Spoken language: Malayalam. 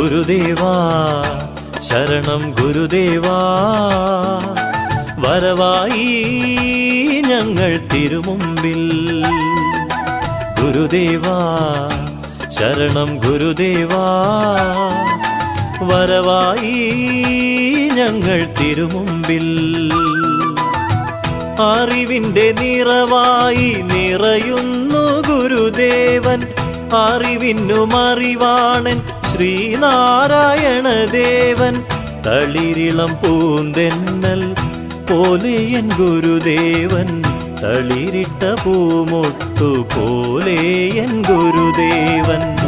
ഗുരുദേവാ ശരണം ഗുരുദേവാ. വരവായി ഞങ്ങൾ തിരുമുമ്പിൽ. ഗുരുദേവാ ശരണം ഗുരുദേവാ. വരവായി ഞങ്ങൾ തിരുമുമ്പിൽ. അറിവിന്റെ നിറവായി നിറയുന്നു ഗുരുദേവൻ. അറിവിനും അറിവാണൻ ശ്രീനാരായണ ദേവൻ തളിരിളം പൂന്തെന്നൽ പോലെ എൻ ഗുരുദേവൻ തളിരിട്ട പൂമൊട്ടു പോലെ എൻ ഗുരുദേവൻ. ഗുരുദേവാ